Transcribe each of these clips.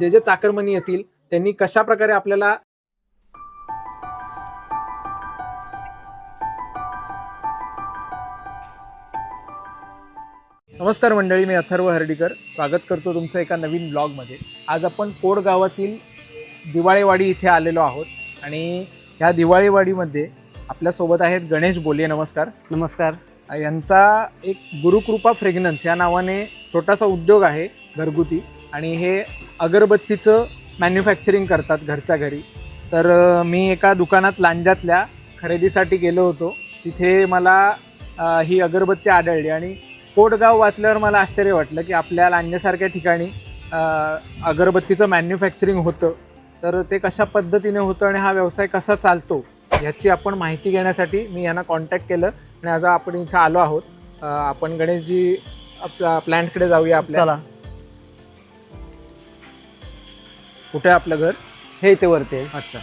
जे जे चाकरमनी येतील त्यांनी कशा प्रकारे आपल्याला नमस्कार मंडळी मी अथर्व हर्डीकर. स्वागत करतो तुमचं एका नवीन ब्लॉगमध्ये. आज आपण कोड गावातील दिवाळीवाडी इथे आलेलो आहोत आणि ह्या दिवाळीवाडीमध्ये आपल्यासोबत आहेत गणेश बोले. नमस्कार. नमस्कार. यांचा एक गुरुकृपा फ्रेग्नन्स या नावाने छोटासा उद्योग आहे घरगुती. आणि हे अगरबत्तीचं मॅन्युफॅक्चरिंग करतात घरच्या घरी. तर मी एका दुकानात लांजातल्या खरेदीसाठी गेलो होतो. तिथे मला ही अगरबत्ती आढळली आणि कोटगाव वाचल्यावर मला आश्चर्य वाटलं की आपल्या लांजासारख्या ठिकाणी अगरबत्तीचं मॅन्युफॅक्चरिंग होतं. तर ते कशा पद्धतीने होतं आणि हा व्यवसाय कसा चालतो ह्याची आपण माहिती घेण्यासाठी मी यांना कॉन्टॅक्ट केलं आणि आज आपण इथं आलो आहोत. आपण गणेशजी आपल्या प्लॅन्टकडे जाऊया आपल्याला कुठे आहे आपलं घर? हे इथे वरती आहे. अच्छा.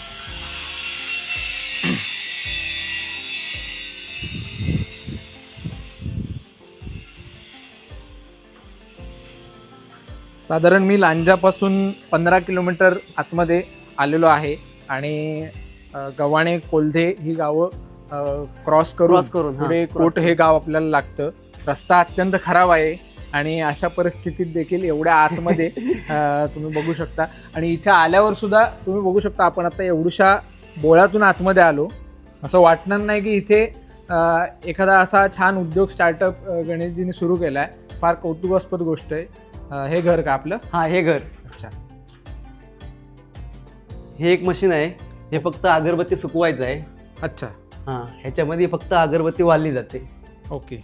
साधारण मी लांजापासून पंधरा किलोमीटर आतमध्ये आलेलो आहे आणि अ, गव्हाणे कोल्धे ही गावं क्रॉस करून क्रॉस करून हा, पुढे कोट हे गाव आपल्याला लागतं. रस्ता अत्यंत खराब आहे. आणि अशा परिस्थितीत देखील एवढ्या आतमध्ये तुम्ही बघू शकता. आणि इथे आल्यावर सुद्धा तुम्ही बघू शकता आपण आता एवढूशा बोळातून आतमध्ये आलो. असं वाटणार नाही की इथे एखादा असा छान उद्योग स्टार्टअप गणेशजीने सुरू केला आहे फार कौतुकास्पद गोष्ट आहे. हे घर का आपलं? हा हे घर. अच्छा. हे एक मशीन आहे. हे फक्त अगरबत्ती सुकवायचं आहे. अच्छा. हा ह्याच्यामध्ये फक्त अगरबत्ती वाढली जाते. ओके.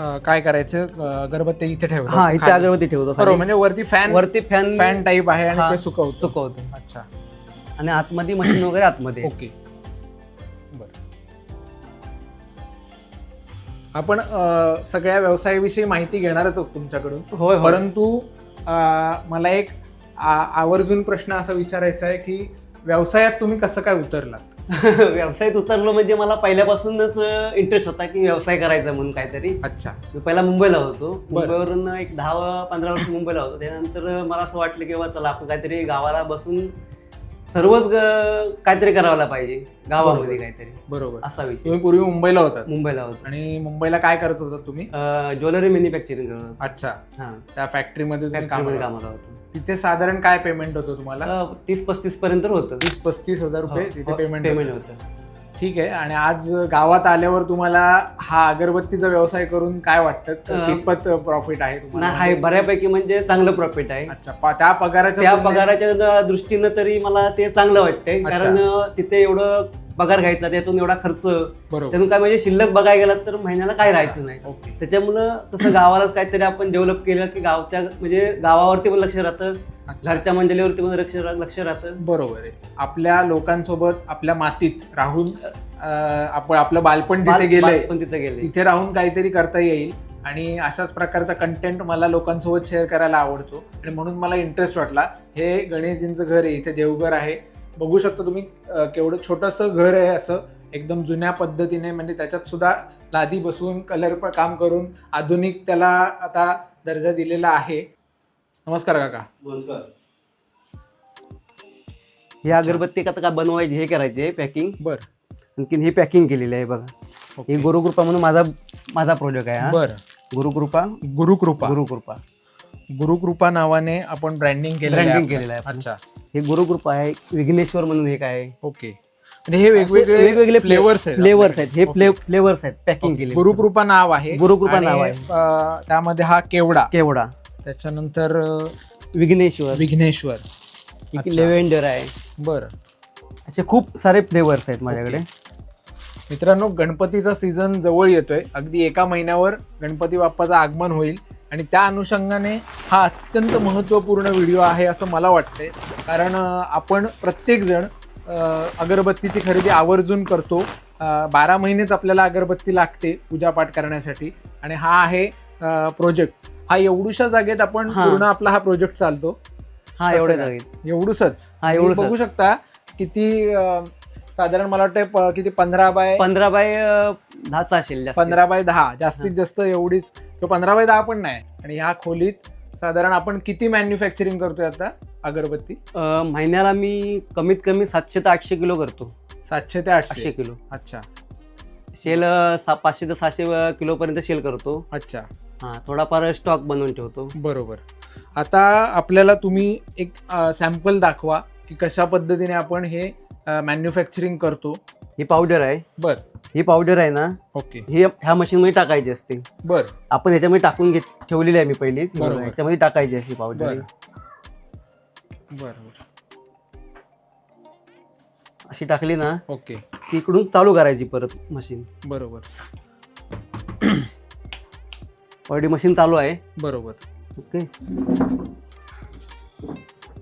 अ, काय करायचं? अ, अगरबत्ती इथे ठेवतो. हा इथे अगरबत्ती ठेवतो बरोबर खाली. म्हणजे वरती फॅन वरती फॅन फॅन टाईप आहे आणि हा, ते सुकवतो. सुकवतो. अच्छा. आणि आतमध्ये मशीन वगैरे आतमध्ये. आहे. ओके. बर. आपण अ, सगळ्या व्यवसायाविषयी माहिती घेणारच आहोत तुमच्याकडून. होय होय. परंतु अ, मला एक आ- आवर्जून प्रश्न असा विचारायचा आहे की व्यवसायात तुम्ही कसं काय उतरलात? व्यवसायात उतरलो म्हणजे मला पहिल्यापासूनच इंटरेस्ट होता की व्यवसाय करायचा म्हणून काहीतरी. अच्छा. मी पहिला मुंबईला होतो. मुंबईवरून एक दहा पंधरा वर्ष मुंबईला होतो. त्यानंतर मला असं वाटलं की बाबा चला आपण काहीतरी गावाला बसून सर्वच ग- काहीतरी करायला पाहिजे. गावामध्ये बरोबर. काहीतरी. बरोबर. असा विषय. तुम्ही पूर्वी मुंबईला होतात. मुंबईला होतो. आणि मुंबईला काय करत होता तुम्ही? ज्वेलरी मॅन्युफॅक्चरिंग करत होतो. अच्छा. हा. त्या फॅक्टरीमध्ये तुम्ही फॅक्टरीमध्ये कामाला होतो. तिथे साधारण काय पेमेंट होतं तुम्हाला? तीस पस्तीस पर्यंत होतं. तीस पस्तीस हजार रुपये तिथे पेमेंट पेमेंट होतं. ठीक आहे. आणि आज गावात आल्यावर तुम्हाला हा अगरबत्तीचा व्यवसाय करून काय वाटतं? कितपत प्रॉफिट आहे तुम्हाला? बऱ्यापैकी म्हणजे चांगलं प्रॉफिट आहे. अच्छा. त्या पगाराच्या त्या पगाराच्या दृष्टीनं तरी मला ते चांगलं वाटतंय. कारण तिथे एवढं पगार घ्यायचा त्यातून एवढा खर्च. त्यातून काय म्हणजे शिल्लक बघायला गेला तर महिन्याला काय राहायचं नाही. त्याच्यामुळं तसं गावालाच काहीतरी आपण डेव्हलप केलं की गावच्या म्हणजे गावावरती पण लक्ष राहतं घरच्या मंडळीवरती पण लक्ष लक्ष राहतं. बरोबर आहे. आपल्या लोकांसोबत आपल्या मातीत राहून आपण आपलं बालपण जिथे बाल- गेलंय पण तिथे गेले तिथे राहून काहीतरी करता येईल. आणि अशाच प्रकारचा कंटेंट मला लोकांसोबत शेअर करायला आवडतो. आणि म्हणून मला इंटरेस्ट वाटला. हे गणेशजींचं घर आहे इथे देवघर आहे. बघू शकता तुम्ही केवढं छोटंसं घर आहे असं एकदम जुन्या पद्धतीने म्हणजे त्याच्यात सुद्धा लादी बसवून कलर काम करून आधुनिक त्याला आता दर्जा दिलेला आहे. नमस्कार काका. ही अगरबत्ती का काय बनवायची हे करायचे पॅकिंग? बर. आणखीन ही पॅकिंग केलेली आहे बघा. ही गुरुकृपा म्हणून माझा माझा प्रोजेक्ट आहे हा. बर. गुरुकृपा. गुरुकृपा. गुरुकृपा. गुरुकृपा नावाने आपण ब्रँडिंग केलेलं आपलं. केलेलं आहे आपण. अच्छा. हे गुरुकृपा आहे विघ्नेश्वर म्हणून एक आहे. ओके. म्हणजे हे वेगवेगळे वेगवेगळे फ्लेवर्स आहेत फ्लेवर्स आहेत. हे ओके. फ्लेवर्स आहेत. पॅकिंग केले गुरुकृपा नाव आहे. गुरुकृपा आणि, नाव आहे. अं, त्यामध्ये हा केवडा. केवढा त्याच्यानंतर अं, विघ्नेश्वर. विघ्नेश्वर. अच्छा. लेव्हेंडर आहे. बर. असे खूप सारे फ्लेवर्स आहेत माझ्याकडे. मित्रांनो गणपतीचा सीझन जवळ येतोय. अगदी एका महिन्यावर गणपती बाप्पाचं आगमन होईल. आणि त्या अनुषंगाने हा अत्यंत महत्त्वपूर्ण व्हिडिओ आहे असं मला वाटतंय. कारण आपण प्रत्येकजण अगरबत्तीची खरेदी आवर्जून करतो. बारा महिनेच आपल्याला अगरबत्ती लागते पूजापाठ करण्यासाठी. आणि हा आहे प्रोजेक्ट. हा एवढूशा जागेत आपण. पूर्ण आपला हा प्रोजेक्ट चालतो. हा कसं एवढे काय? जाईल एवढूसच. हा एवढं बघू शकता किती साधारण मला वाटतं किती पंधरा बाय पंधरा बाय दहाचा असेल. पंधरा बाय दहा. जास्तीत जास्त एवढीच किंवा पंधरा बाय दहा पण नाही. आणि ह्या खोलीत साधारण आपण किती मॅन्युफॅक्चरिंग करतोय आता अगरबत्ती? अ, महिन्याला मी कमीत कमी सातशे ते आठशे किलो करतो. सातशे ते आठशे? आठशे किलो. अच्छा. शेल अ, सा पाचशे ते सहाशे किलो पर्यंत शेल करतो. अच्छा. हा थोडाफार स्टॉक बनवून ठेवतो. बरोबर. आता आपल्याला तुम्ही एक सॅम्पल दाखवा की कशा पद्धतीने आपण हे मॅन्युफॅक्चरिंग करतो. ही पावडर आहे. बर. ही पावडर आहे ना ओके. ही ह्या मशीनमध्ये टाकायची असते. बर. आपण ह्याच्यामध्ये टाकून घेत ठेवलेली आहे मी पहिलीच. बरोबर. ह्याच्यामध्ये टाकायची अशी पावडर बर. बर बर. अशी टाकली ना ओके. की इकडून चालू करायची परत मशीन बरोबर. ऑलरेडी मशीन चालू आहे. बरोबर. ओके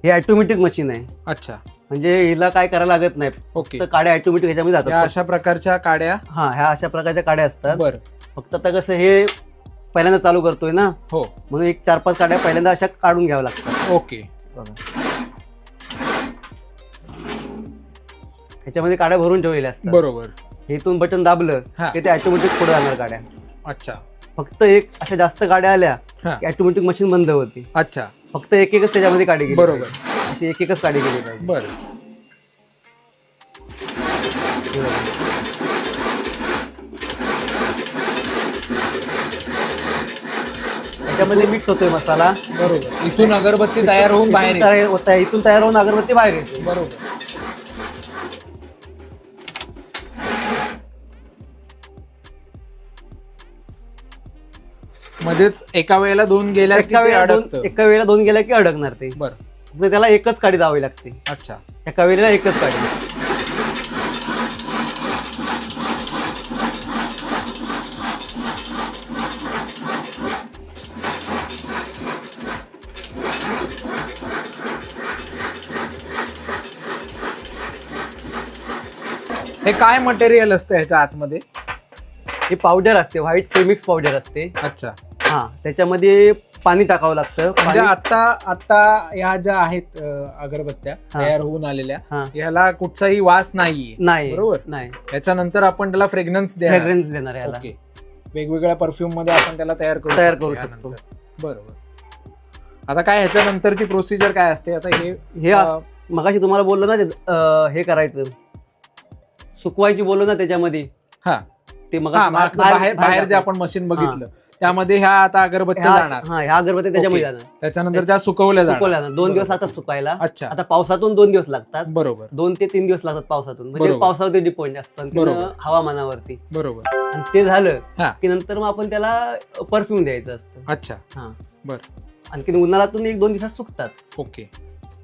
हे ऑटोमॅटिक मशीन आहे. अच्छा. म्हणजे हिला काय करायला लागत नाही. ओके. फक्त काड्या ऑटोमॅटिक ह्याच्यामध्ये या जातात अशा प्रकारच्या काड्या. हा ह्या अशा प्रकारच्या काड्या असतात. बर. फक्त आता कसं हे पहिल्यांदा चालू करतोय ना? हो. म्हणून एक चार पाच काड्या पहिल्यांदा अशा काढून घ्याव्या लागतात. ओके. ह्याच्यामध्ये काड्या भरून ठेवलेल्या असतात. बरोबर. हे इथून बटन दाबलं हा. की ते ऑटोमॅटिक पुढे जाणार गाड्या अच्छा. फक्त एक अशा जास्त गाड्या आल्या हा. की ऑटोमॅटिक मशीन बंद होती. अच्छा. फक्त एक एकच त्याच्यामध्ये काढी गेली बरोबर. पाहिजे. अशी एक एकच काढी गेली पाहिजे बर. त्याच्यामध्ये मिक्स होतोय मसाला बरोबर इथून अगरबत्ती तयार होऊन बाहेर इथून येते. तयार होत आहे. इथून तयार होऊन अगरबत्ती बाहेर येते बरोबर मध्येच एका वेळेला दोन गेल्या की एका ते वेळेला दोन अडकतं. एका वेळेला दोन गेल्या की अडकणार ते. बर. फक्त त्याला एकच काडी जावी लागते. अच्छा. एका वेळेला एकच काडी. हे काय मटेरियल असतं ह्याच्या आतमध्ये? ही पावडर असते. व्हाईट प्रेमिक्स पावडर असते. अच्छा. हा त्याच्यामध्ये पाणी टाकावं लागतं म्हणजे पाणी- आता आता ह्या ज्या आहेत अं, अगरबत्त्या हा. तयार होऊन आलेल्या हा. ह्याला कुठचाही वास नाहीये नाही बरोबर. नाही याच्यानंतर आपण त्याला फ्रेग्रन्स देणार फ्रेग्रन्स देणार आहे याला ओके वेगवेगळ्या परफ्यूममध्ये आपण त्याला तयार करू तयार शकतो करू यानंतर. शकतो. बरोबर आता काय ह्याच्या नंतरची प्रोसिजर काय असते आता हे हे अं, मगाशी तुम्हाला बोललो ना ते, अं, हे करायचं सुकवायची बोललो ना त्याच्यामध्ये हा. ते मग हा, मग बाहेर बाहेर जे आपण मशीन बघितलं त्यामध्ये ह्या आता अगरबत्त्या जाणार. हा ह्या अगरबत्ती त्याच्यामध्ये ओके. जाणार. त्याच्यानंतर त्या सुकवल्या सुकवल्या जाणार. जाणार दोन दिवस. आता सुकायला. अच्छा. आता पावसातून दोन दिवस लागतात. बरोबर. दोन ते तीन दिवस लागतात पावसातून. म्हणजे बरोबर. पावसावरती डिपेंड असतं. आणखीन बरोबर. हवामानावरती. बरोबर. आणि ते झालं. की नंतर मग आपण त्याला परफ्यूम द्यायचं असतं. अच्छा. हा. बर. आणखीन उन्हाळ्यातून एक दोन दिवसात सुकतात. ओके.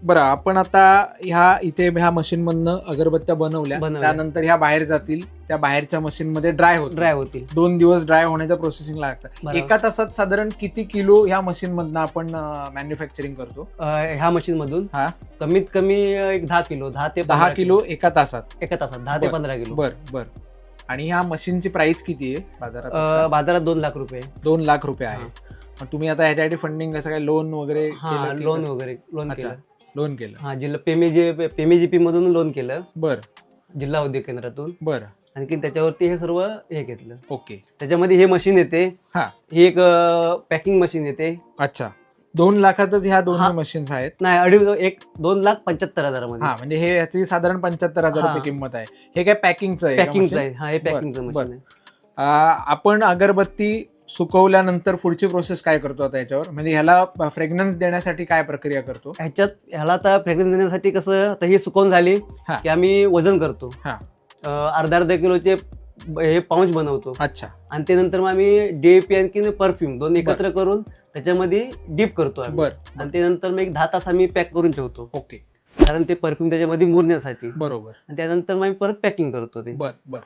बरं आपण आता ह्या इथे ह्या मशीन मधनं अगरबत्त्या बनवल्या बनवल्या. त्यानंतर ह्या बाहेर जातील त्या बाहेरच्या मशीन मध्ये ड्राय होत ड्राय होतील दोन दिवस ड्राय होण्याच्या प्रोसेसिंग लागतात बरोबर. एका तासात साधारण किती किलो ह्या मशीन मधनं आपण मॅन्युफॅक्चरिंग करतो अं, ह्या मशीन मधून हा. कमीत कमी एक दहा किलो दहा ते दहा 15 किलो एका तासात एका तासात दहा ते बर. पंधरा किलो बर बर आणि ह्या मशीनची प्राइस किती आहे बाजारात अं, आता? बाजारात दोन लाख रुपये दोन लाख रुपये आहे मग तुम्ही आता ह्याच्यासाठी फंडिंग कसं काय लोन वगैरे हा केलं की लोन कसं? वगैरे लोन अच्छा. केलं लोन केलं. हा जिल्हा पेमेजी पेमेजीपी मधून लोन केलं. बर. जिल्हा उद्योग केंद्रातून. बर. आणखी त्याच्यावरती हे सर्व हे घेतलं. ओके. त्याच्यामध्ये हे मशीन येते. हा. ही एक पॅकिंग मशीन येते. अच्छा. दोन लाखातच ह्या दोन्ही हा. मशीन्स आहेत? नाही अडीच एक दोन लाख पंच्याहत्तर हजारामध्ये. हा म्हणजे हे याची साधारण पंच्याहत्तर हजार हा. रुपये किंमत आहे. हे काय पॅकिंगचं आहे का पॅकिंगचं? आहे. हा हे बर, पॅकिंगचं बर. मशीन आहे. आ, आपण अगरबत्ती सुकवल्यानंतर पुढची प्रोसेस काय करतो आता याच्यावर? म्हणजे ह्याला फ्रेग्रन्स देण्यासाठी काय प्रक्रिया करतो? ह्याच्यात ह्याला आता फ्रेग्रन्स देण्यासाठी कसं आता ही सुकवून झाली हा. की आम्ही वजन करतो. हा. अं, अर्धा अर्धा किलोचे ब- हे पाऊच बनवतो. अच्छा. आणि ते नंतर मग आम्ही डीएपी आणखी परफ्यूम दोन एकत्र करून त्याच्यामध्ये डीप करतो आम्ही. बर आणि ते नंतर मग एक दहा तास आम्ही पॅक करून ठेवतो. ओके. कारण ते परफ्यूम त्याच्यामध्ये मुरण्यासाठी. बरोबर. आणि त्यानंतर मग आम्ही परत पॅकिंग करतो ते. बर बर.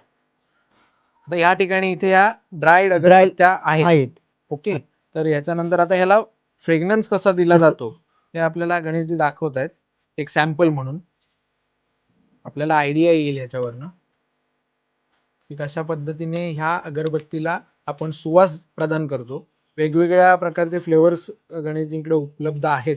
आता या ठिकाणी इथे या ड्राईड अगरबत्त्या आहेत. आहेत. ओके तर याच्यानंतर आता ह्याला फ्रेग्रन्स कसा दिला जातो हे आपल्याला गणेशजी दाखवत आहेत. एक सॅम्पल म्हणून. आपल्याला आयडिया येईल ह्याच्यावरनं की कशा पद्धतीने ह्या अगरबत्तीला आपण सुवास प्रदान करतो. वेगवेगळ्या प्रकारचे फ्लेवर्स गणेशजींकडे उपलब्ध आहेत.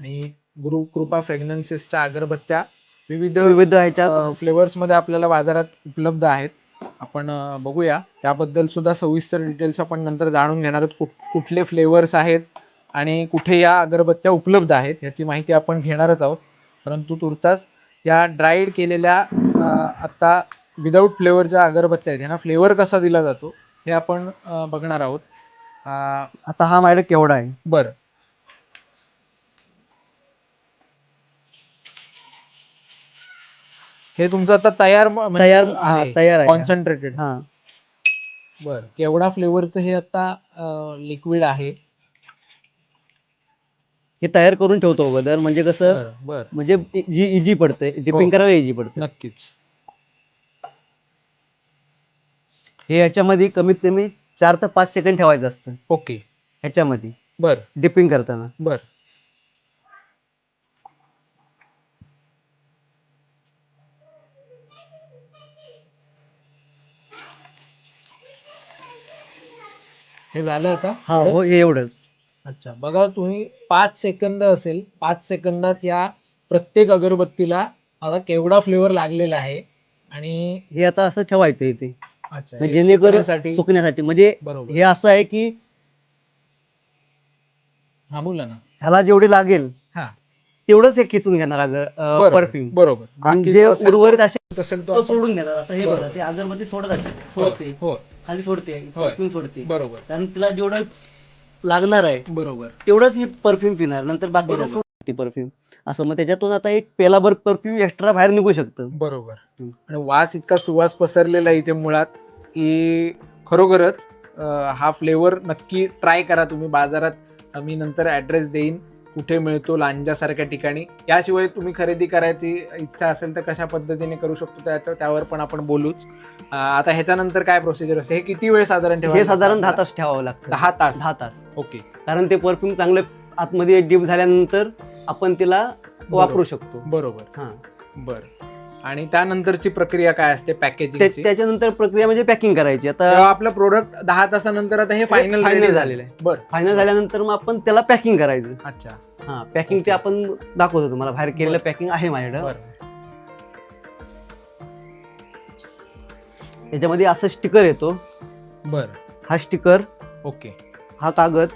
आणि गुरु कृपा फ्रेग्रन्सेसच्या अगरबत्त्या विविध विविध ह्याच्यात फ्लेवर्समध्ये आपल्याला बाजारात उपलब्ध आहेत. आपण बघूया. त्याबद्दल सुद्धा सविस्तर डिटेल्स आपण नंतर जाणून घेणार आहोत कुठ- कुठले फ्लेवर्स आहेत आणि कुठे या अगरबत्त्या उपलब्ध आहेत याची माहिती आपण घेणारच आहोत. परंतु तुर्तास या ड्राईड केलेल्या आत्ता विदाऊट फ्लेवरच्या अगरबत्त्या आहेत ह्यांना फ्लेवर कसा दिला जातो हे आपण बघणार आहोत. आता हा माझ्याकडे केवढा आहे? बरं. हे तुमचं आता तयार म- म्हणजे तयार हा आहे. तयार आहे कॉन्सन्ट्रेटेड हा. बर केवढा फ्लेवरचं हे आता लिक्विड आहे? हे तयार करून ठेवतो अगोदर म्हणजे कसं बर बर. म्हणजे जी इजी पडते डिपिंग. करायला इजी पडते नक्कीच. हे याच्यामध्ये कमीत कमी चार ते पाच सेकंड ठेवायचं असतं. ओके. ह्याच्यामध्ये. बर. डिपिंग करताना. बर. हे झालं आता? हा हो एवढंच? अच्छा बघा तुम्ही पाच सेकंद असेल पाच सेकंदात या प्रत्येक अगरबत्तीला आता केवढा फ्लेवर लागलेला आहे आणि हे आता असं ठेवायचं इथे. अच्छा म्हणजे हे जेणेकरून सुकण्यासाठी- सुकण्यासाठी. म्हणजे बरोबर. हे असं आहे की हा बोला ना. ह्याला जेवढी लागेल हा. तेवढंच हे खेचून घेणार बरोबर परफ्यूम बरोबर. आणि बाकी जे असेल- उर्वरित असेल तो तो सोडून घेणार. आता हे. बघा ते अगरबत्ती सोडत असेल. हो सोडते हो. खाली सोडते होय. परफ्यूम सोडते बरोबर. कारण तिला जेवढं लागणार आहे बरोबर. तेवढंच ही परफ्यूम पिणार नंतर बाकी बरोबर. ती परफ्यूम. असं मग त्याच्यातून आता एक पेलाभर परफ्यूम एक्स्ट्रा बाहेर निघू शकतं. बरोबर. हम्म. आणि वास इतका सुवास पसरलेला आहे इथे मुळात की खरोखरच अं, हा फ्लेवर नक्की ट्राय करा तुम्ही. बाजारात मी नंतर ॲड्रेस देईन. कुठे मिळतो लांजासारख्या ठिकाणी. याशिवाय तुम्ही खरेदी करायची इच्छा असेल तर कशा पद्धतीने करू शकतो त्या त्यावर पण आपण बोलूच. आता ह्याच्यानंतर काय प्रोसिजर असते? हे किती वेळ साधारण ठेवायला हे साधारण दहा? तास ठेवावं लागतं. दहा तास? दहा तास. ओके. कारण ते परफ्यूम चांगलं आतमध्ये डीप झाल्यानंतर आपण तिला वापरू शकतो. बरोबर. हा. बर. आणि त्यानंतरची प्रक्रिया काय असते पॅकेजिंगची त्याच्यानंतर प्रक्रिया म्हणजे पॅकिंग करायची. आता आपलं प्रोडक्ट दहा तासानंतर आता हे फायनल final झालेलं आहे. बर. फायनल झाल्यानंतर मग आपण त्याला पॅकिंग करायचं. अच्छा. हा पॅकिंग ते आपण दाखवतो तुम्हाला. बाहेर केलेलं पॅकिंग आहे माझ्याकडे. बर. त्याच्यामध्ये असं स्टिकर येतो. बर. हा स्टिकर ओके हा कागद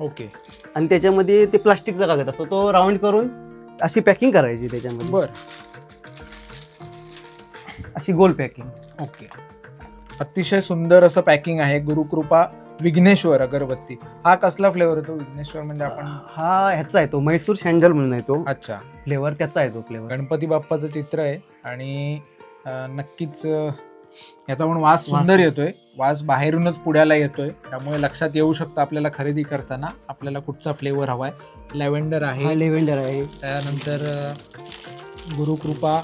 ओके आणि त्याच्यामध्ये ते प्लास्टिकचा कागद असतो. तो राऊंड करून अशी पॅकिंग करायची त्याच्यामध्ये. बर. अशी गोल पॅकिंग ओके अतिशय सुंदर असं पॅकिंग आहे. गुरुकृपा विघ्नेश्वर अगरबत्ती. हा कसला फ्लेवर येतो विघ्नेश्वर म्हणजे आपण हा ह्याचा आहे तो. म्हैसूर सँडल म्हणून आहे तो. अच्छा. फ्लेवर त्याचा आहे तो फ्लेवर गणपती बाप्पाचं चित्र आहे आणि अं, नक्कीच अं, याचा पण वास सुंदर येतोय. वास बाहेरूनच पुण्याला येतोय. त्यामुळे लक्षात येऊ शकतं आपल्याला खरेदी करताना. आपल्याला कुठचा फ्लेवर हवाय? लॅव्हेंडर हा आहे लेव्हेंडर आहे. त्यानंतर अ, गुरुकृपा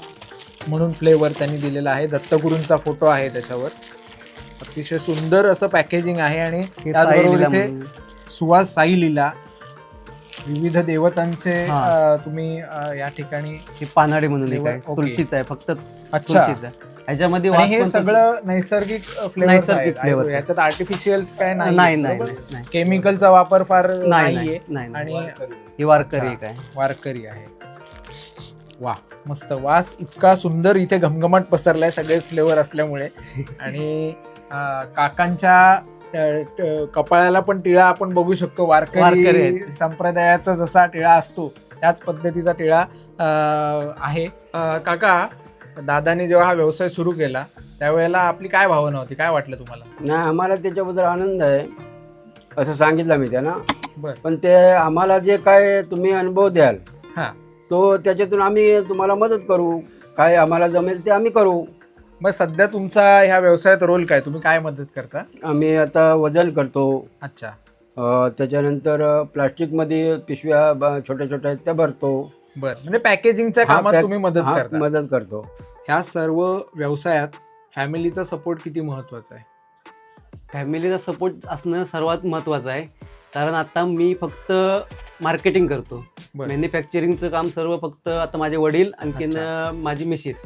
म्हणून फ्लेवर त्यांनी दिलेला आहे. दत्तगुरूंचा फोटो आहे त्याच्यावर. अतिशय सुंदर असं पॅकेजिंग आहे आणि त्याचबरोबर इथे सुवास साई लिला. विविध देवतांचे. अ, तुम्ही अ, या ठिकाणी हे पानाडे म्हणून एक आहे. तुळशीचं आहे. फक्त अच्छा. तुळशीचं आहे. ह्याच्यामध्ये आणि वास हे पण सगळं नैसर्गिक फ्लेवर नैसर्गिक flavors आहेत. ह्याच्यात आर्टिफिशियल काय नाही नाही नाही बरोबर? नाही, नाही. केमिकलचा वापर फार नाही नाहीये. नाही, नाही. आणि ही वारकरी अच्छा. एक आहे. वारकरी आहे. वा मस्त. वास इतका सुंदर इथे घमघमाट पसरलाय सगळे फ्लेवर असल्यामुळे. आणि काकांच्या कपाळाला पण टिळा आपण बघू शकतो. वारकरी. संप्रदायाचा जसा टिळा असतो त्याच पद्धतीचा टिळा आहे. काका दादानी जेव्हा हा व्यवसाय सुरू केला त्यावेळेला आपली काय भावना होती? काय वाटलं तुम्हाला? नाही आम्हाला त्याच्याबद्दल आनंद आहे. असं सांगितलं मी त्यांना. पण ते आम्हाला जे काय तुम्ही अनुभव द्याल हा. तो त्याच्यातून आम्ही तुम्हाला मदत करू. काय आम्हाला जमेल ते आम्ही करू. मग सध्या तुमचा ह्या व्यवसायात रोल काय? तुम्ही काय मदत करता? आम्ही आता वजन करतो. अच्छा. अं, त्याच्यानंतर अं, प्लास्टिकमध्ये पिशव्या ब- छोट्या छोट्या आहेत त्या भरतो. बर. म्हणजे पॅकेजिंगच्या हा, कामात पॅक- तुम्ही मदत हा, करता. मदत करतो. ह्या सर्व व्यवसायात फॅमिलीचा सपोर्ट किती महत्त्वाचा आहे? फॅमिलीचा सपोर्ट असणं सर्वात महत्वाचं आहे. कारण आता मी फक्त मार्केटिंग करतो. मॅन्युफॅक्चरिंगचं काम सर्व फक्त आता माझे वडील आणखीन माझी मिसेस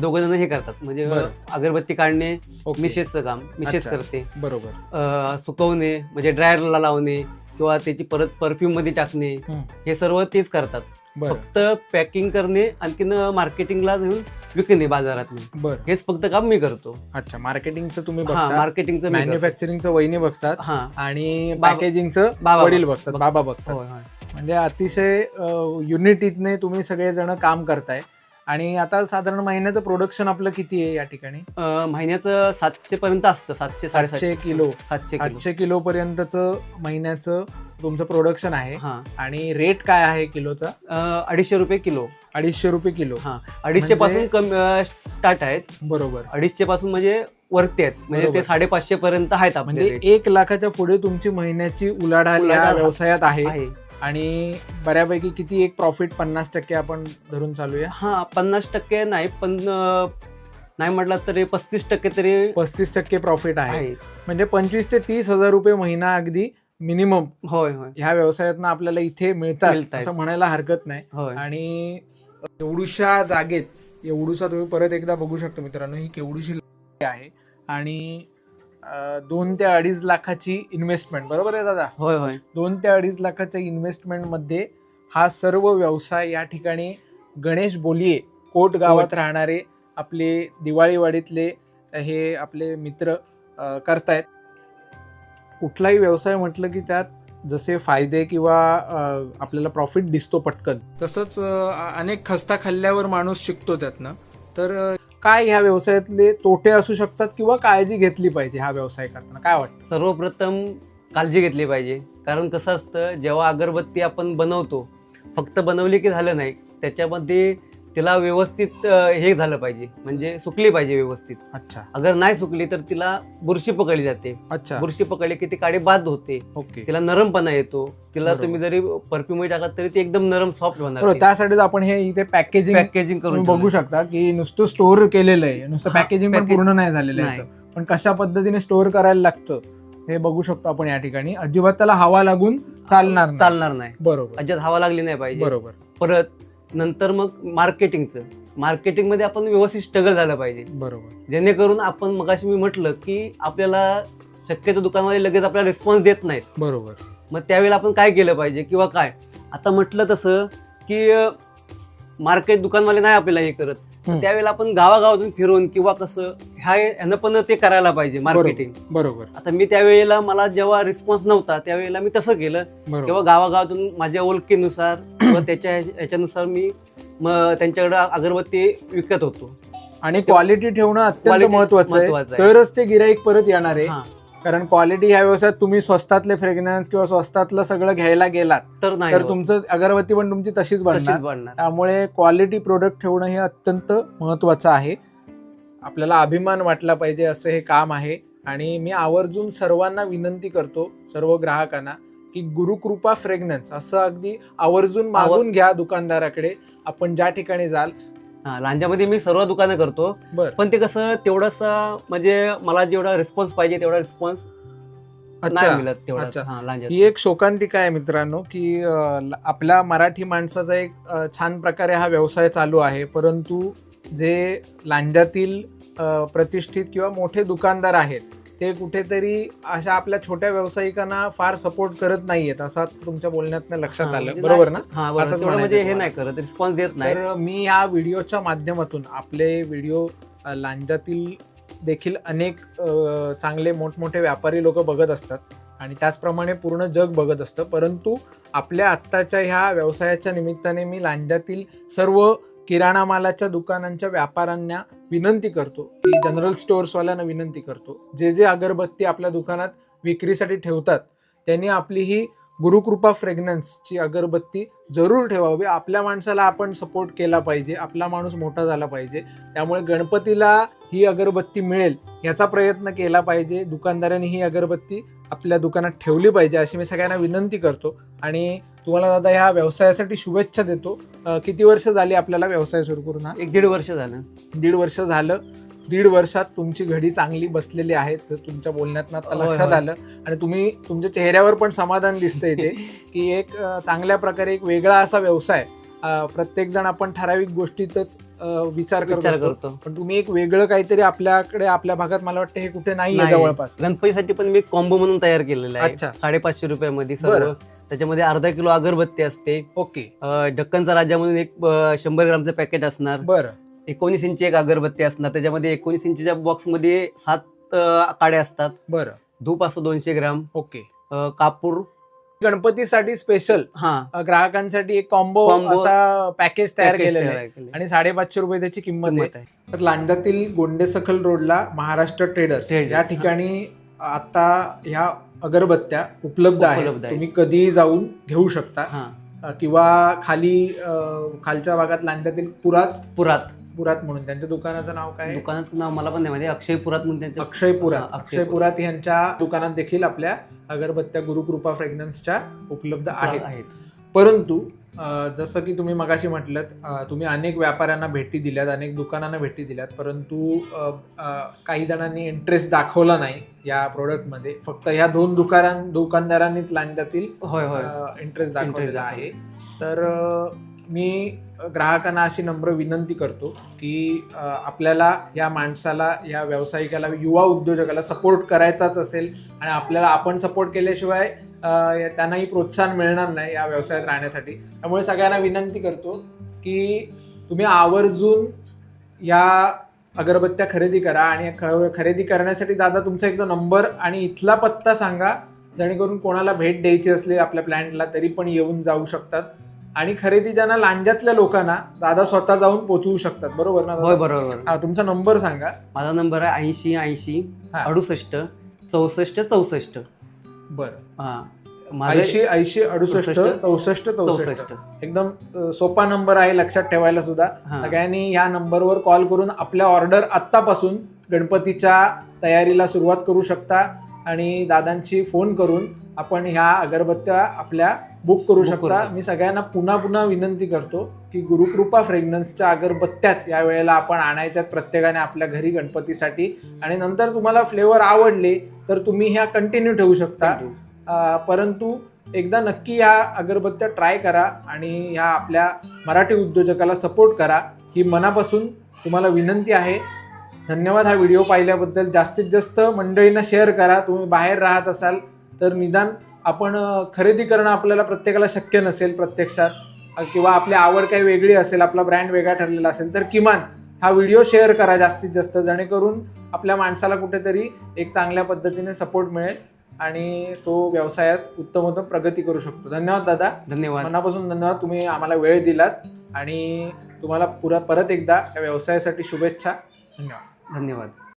दोघं जण हे करतात म्हणजे. अगरबत्ती काढणे. मिसेसचं काम मिसेस. करते बरोबर सुकवणे म्हणजे ड्रायरला लावणे किंवा त्याची परत परफ्यूममध्ये टाकणे हं. सर्व तेच करतात. फक्त पॅकिंग करणे आणखीन मार्केटिंगला नेऊन विकणे बाजारात हेच फक्त काम मी करतो. अच्छा मार्केटिंगचं तुम्ही बघता मार्केटिंगचं. मॅन्युफॅक्चरिंगचं वहिनी बघतात आणि पॅकेजिंगचं बाबा वडील बघ- बघतात बघ- बाबा बघतात. म्हणजे अतिशय युनिटीतने तुम्ही सगळेजण काम करताय. आणि आता साधारण महिन्याचं प्रोडक्शन आपलं किती आहे या ठिकाणी? अं, महिन्याचं सातशे पर्यंत असतं सातशे साडेसातशे. सातशे किलो. सातशे किलो. सातशे किलो पर्यंतचं महिन्याचं तुमचं प्रोडक्शन आहे. हा. आणि रेट काय आहे किलोचा? अं, अडीचशे रुपये किलो. अडीचशे रुपये किलो. हा. अडीचशे पासून कमी स्टार्ट आहेत. बरोबर. अडीचशे पासून म्हणजे वरती आहेत. म्हणजे बरोबर. ते साडेपाचशे पर्यंत आहेत म्हणजे एक लाखाच्या पुढे तुमची महिन्याची उलाढाल या उलाढाल व्यवसायात आहे. आहे. आणि बऱ्यापैकी किती एक प्रॉफिट पन्नास टक्के आपण धरून चालूया? हा पन्नास टक्के नाही पण नाही म्हटलं तरी पस्तीस टक्के तरी पस्तीस टक्के प्रॉफिट आहे. म्हणजे पंचवीस ते तीस हजार रुपये महिना अगदी मिनिमम होय होय. ह्या व्यवसायातनं आपल्याला इथे मिळतात. असं म्हणायला हरकत नाही. आणि एवढूशा जागेत एवढूसा तुम्ही परत एकदा बघू शकता मित्रांनो ही केवढीशी आहे. आणि दोन ते अडीच लाखाची इन्व्हेस्टमेंट बरोबर आहे दादा? होय होय. दोन ते अडीच लाखाच्या इन्व्हेस्टमेंटमध्ये हा सर्व व्यवसाय या ठिकाणी गणेश बोलिये कोट गावात राहणारे आपले दिवाळीवाडीतले हे आपले मित्र करतायत. कुठलाही व्यवसाय म्हटलं की त्यात जसे फायदे किंवा आपल्याला प्रॉफिट दिसतो पटकन. तसंच अनेक खस्ता खाल्ल्यावर माणूस शिकतो त्यातनं. तर काय ह्या व्यवसायातले तोटे असू शकतात किंवा काळजी घेतली पाहिजे हा व्यवसाय करताना? काय वाटतं? सर्वप्रथम काळजी घेतली पाहिजे. कारण कसं असतं जेव्हा अगरबत्ती आपण बनवतो फक्त बनवली की झालं नाही त्याच्यामध्ये तिला व्यवस्थित अं, हे झालं पाहिजे. म्हणजे सुकली पाहिजे व्यवस्थित. अच्छा. अगर नाही सुकली तर तिला बुरशी पकडली जाते. अच्छा. बुरशी पकडली की ती काडी बाद होते. ओके. तिला नरमपणा येतो. तिला बरोबर. तुम्ही जरी परफ्युम टाकला तरी ती एकदम नरम सॉफ्ट बरोबर. होणार त्यासाठीच आपण हे इथे पॅकेजिंग पॅकेजिंग करून तुम्ही बघू. शकता की नुसतं स्टोअर केलेलं आहे. नुसतं हा, पॅकेजिंग पण package- पूर्ण नाही झालेलं आहे नाही. याचं. पण कशा पद्धतीने स्टोअर करायला लागतं हे बघू शकतो आपण या ठिकाणी. अजिबात त्याला हवा लागून चालणार नाही. चालणार नाही. बरोबर. अजिबात हवा लागली नाही पाहिजे. बरोबर. परत नंतर मग मार्केटिंगचं. मार्केटिंगमध्ये आपण व्यवस्थित स्ट्रगल झालं पाहिजे. बरोबर. जेणेकरून आपण मगाशी मी म्हटलं की आपल्याला शक्यतो दुकानवाले लगेच आपल्याला रिस्पॉन्स देत नाहीत. बरोबर. मग त्यावेळेला आपण काय केलं पाहिजे किंवा काय? आता म्हटलं तसं की मार्केट दुकानवाले नाही आपल्याला हे करत. तर. त्यावेळेला आपण गावागावातून फिरून किंवा कसं ह्या ह्यानं पण ते करायला पाहिजे मार्केटिंग बरोबर. आता मी त्यावेळेला मला जेव्हा रिस्पॉन्स नव्हता त्यावेळेला मी तसं केलं. किंवा गावागावातून माझ्या ओळखीनुसार किंवा त्याच्या याच्यानुसार मी त्यांच्याकडे अगरबत्ती विकत होतो. आणि क्वालिटी ठेवणं अत्यंत महत्वाचं आहे. तरच ते गिराईक परत येणार आहे. कारण क्वालिटी ह्या व्यवसायात तुम्ही स्वस्तातले फ्रेग्रन्स किंवा स्वस्तातलं सगळं घ्यायला गेलात तर नाही तर होत. तुमचं अगरबत्ती पण तुमची तशीच बनणार. बनणार. त्यामुळे क्वालिटी प्रोडक्ट ठेवणं हे अत्यंत महत्वाचं आहे. आपल्याला अभिमान वाटला पाहिजे असं हे काम आहे. आणि मी आवर्जून सर्वांना विनंती करतो सर्व ग्राहकांना की गुरुकृपा फ्रेग्रन्स असं अगदी आवर्जून मागून घ्या दुकानदाराकडे. आपण ज्या ठिकाणी जाल हा लांजामध्ये मी सर्व दुकानं करतो. बर. पण ते कसं तेवढंसा म्हणजे मला जेवढा रिस्पॉन्स पाहिजे तेवढा रिस्पॉन्स नाही अच्छा मिळत तेवढा. अच्छा. हा लांजात. ही एक शोकांतिका आहे मित्रांनो की अं, ल- आपल्या मराठी माणसाचा एक अं, छान प्रकारे हा व्यवसाय चालू आहे. परंतु जे लांजातील अं, प्रतिष्ठित किंवा मोठे दुकानदार आहेत ते कुठेतरी अशा आपल्या छोट्या व्यावसायिकांना फार सपोर्ट करत नाहीयेत असं तुमच्या बोलण्यातनं लक्षात आलं. म्हणजे बरोबर ना? हा म्हणजे हे. नाही करत रिस्पॉन्स देत नाही. तर मी ह्या व्हिडिओच्या माध्यमातून आपले व्हिडिओ लांजातील देखील अनेक चांगले मोठमोठे व्यापारी लोक बघत असतात. आणि त्याचप्रमाणे पूर्ण जग बघत असतं. परंतु आपल्या आत्ताच्या ह्या व्यवसायाच्या निमित्ताने मी लांजातील सर्व किराणा मालाच्या दुकानांच्या व्यापाऱ्यांना विनंती करतो की जनरल स्टोअर्सवाल्यांना विनंती करतो जे जे अगरबत्ती आपल्या दुकानात विक्रीसाठी ठेवतात त्यांनी आपली ही गुरुकृपा फ्रेग्रन्सची अगरबत्ती जरूर ठेवावी. आपल्या माणसाला आपण सपोर्ट केला पाहिजे. आपला माणूस मोठा झाला पाहिजे. त्यामुळे गणपतीला ही अगरबत्ती मिळेल याचा प्रयत्न केला पाहिजे. दुकानदारांनी ही अगरबत्ती आपल्या दुकानात ठेवली पाहिजे अशी मी सगळ्यांना विनंती करतो. आणि तुम्हाला दादा ह्या व्यवसायासाठी शुभेच्छा देतो. किती वर्ष झाली आपल्याला व्यवसाय सुरू करून हा? एक दीड वर्ष झालं. दीड वर्ष झालं. दीड वर्षात तुमची घडी चांगली बसलेली आहे तर तुमच्या बोलण्यात आता लक्षात. आलं. आणि तुम्ही तुमच्या चेहऱ्यावर पण समाधान दिसतंय ते की एक चांगल्या प्रकारे एक वेगळा असा व्यवसाय प्रत्येक जण आपण ठराविक गोष्टीतच विचार करत विचार असतो. करतो. पण तुम्ही एक वेगळं काहीतरी आपल्याकडे आपल्या भागात मला वाटतं हे कुठे नाही. जवळपास. गणपतीसाठी पण मी कॉम्बो म्हणून तयार केलेलं आहे. अच्छा. साडेपाचशे रुपयामध्ये. सर्व. त्याच्यामध्ये अर्धा किलो अगरबत्ती असते. ओके. अ, डक्कनचा राजा म्हणून एक शंभर ग्रामचं पॅकेट असणार. बरं. एकोणीस इंची एक अगरबत्ती असणार. त्याच्यामध्ये एकोणीस इंचीच्या बॉक्समध्ये सात अ, काड्या असतात. बरं. धूप असतो दोनशे ग्राम. ओके. अ, कापूर. गणपतीसाठी स्पेशल हा. ग्राहकांसाठी एक कॉम्बो Combo असा पॅकेज तयार package केलेलं तयार आहे. केलंय. आणि साडेपाचशे रुपये त्याची किंमत आहे किंमत आहे. तर लांजातील गोंडेसखल रोडला महाराष्ट्र ट्रेडर्स Traders, या ठिकाणी आता ह्या अगरबत्त्या उपलब्ध आहेत. तुम्ही कधीही जाऊन घेऊ शकता. हा. अ, किंवा खाली अ, खालच्या भागात लांजातील पुरात. पुरात. पुरात म्हणून. त्यांच्या दुकानाचं नाव काय? आहे? दुकानाचं नाव मला पण नाही माहिती. अक्षय पुरात म्हणून त्यांचं अक्षय पुरात. हा, अक्षय अक्षय पुरात. यांच्या दुकानात देखील आपल्या अगरबत्त्या गुरुकृपा फ्रेग्रन्सच्या उपलब्ध आहेत. आहेत. परंतु अ, जसं की तुम्ही मगाशी म्हटलं तुम्ही अनेक व्यापाऱ्यांना भेटी दिल्यात अनेक दुकानांना भेटी दिल्यात परंतु अ, अ, काही जणांनी इंटरेस्ट दाखवला नाही या प्रोडक्टमध्ये फक्त ह्या दोन दुकानां दुकानदारांनीच लांजातील होय होय. इंटरेस्ट दाखवलेला दाखवला. आहे. तर अ, मी ग्राहकांना अशी नम्र विनंती करतो की आपल्याला या माणसाला या व्यावसायिकाला युवा उद्योजकाला सपोर्ट करायचाच असेल आणि आपल्याला आपण सपोर्ट केल्याशिवाय त्यांनाही प्रोत्साहन मिळणार नाही या व्यवसायात राहण्यासाठी. त्यामुळे सगळ्यांना विनंती करतो की तुम्ही आवर्जून या अगरबत्त्या खरेदी करा आणि ख- खरेदी करण्यासाठी दादा तुमचा एकदा नंबर आणि इथला पत्ता सांगा जेणेकरून कोणाला भेट द्यायची असली आपल्या प्लॅन्टला तरी पण येऊन जाऊ शकतात. आणि खरेदी ज्यांना लांजातल्या लोकांना दादा स्वतः जाऊन पोचवू शकतात. बरोबर ना होय दादा? बरोबर. हा तुमचा नंबर सांगा. माझा नंबर आहे ऐंशी ऐंशी हा. अडुसष्ट चौसष्ट चौसष्ट. बरं. हा. माझं ऐंशी ऐंशी अडुसष्ट चौसष्ट, चौसष्ट चौसष्ट. चौसष्ट. एकदम अ, सोपा नंबर आहे लक्षात ठेवायला सुद्धा. हा. सगळ्यांनी ह्या नंबरवर कॉल करून आपल्या ऑर्डर आत्तापासून गणपतीच्या तयारीला सुरुवात करू शकता. आणि दादांची फोन करून आपण ह्या अगरबत्त्या आपल्या बुक करू शकता. मी सगळ्यांना पुन्हा पुन्हा विनंती करतो की गुरुकृपा फ्रेग्रन्सच्या अगरबत्त्याच या वेळेला आपण आणायच्यात प्रत्येकाने आपल्या घरी गणपतीसाठी. आणि नंतर तुम्हाला फ्लेवर आवडले तर तुम्ही ह्या कंटिन्यू ठेवू शकता. परंतु एकदा नक्की ह्या अगरबत्त्या ट्राय करा आणि ह्या आपल्या मराठी उद्योजकाला सपोर्ट करा. ही मनापासून तुम्हाला विनंती आहे. धन्यवाद. हा व्हिडिओ पाहिल्याबद्दल जास्तीत जास्त मंडळींना शेअर करा. तुम्ही बाहेर राहत असाल तर निदान आपण खरेदी करणं आपल्याला प्रत्येकाला शक्य नसेल प्रत्यक्षात किंवा आपली आवड काही वेगळी असेल आपला ब्रँड वेगळा ठरलेला असेल तर किमान हा व्हिडिओ शेअर करा जास्तीत जास्त जेणेकरून आपल्या माणसाला कुठेतरी एक चांगल्या पद्धतीने सपोर्ट मिळेल आणि तो व्यवसायात उत्तम उत्तम प्रगती करू शकतो. धन्यवाद दादा. धन्यवाद. मनापासून धन्यवाद. तुम्ही आम्हाला वेळ दिलात आणि तुम्हाला पुरा परत एकदा या व्यवसायासाठी शुभेच्छा. धन्यवाद. धन्यवाद.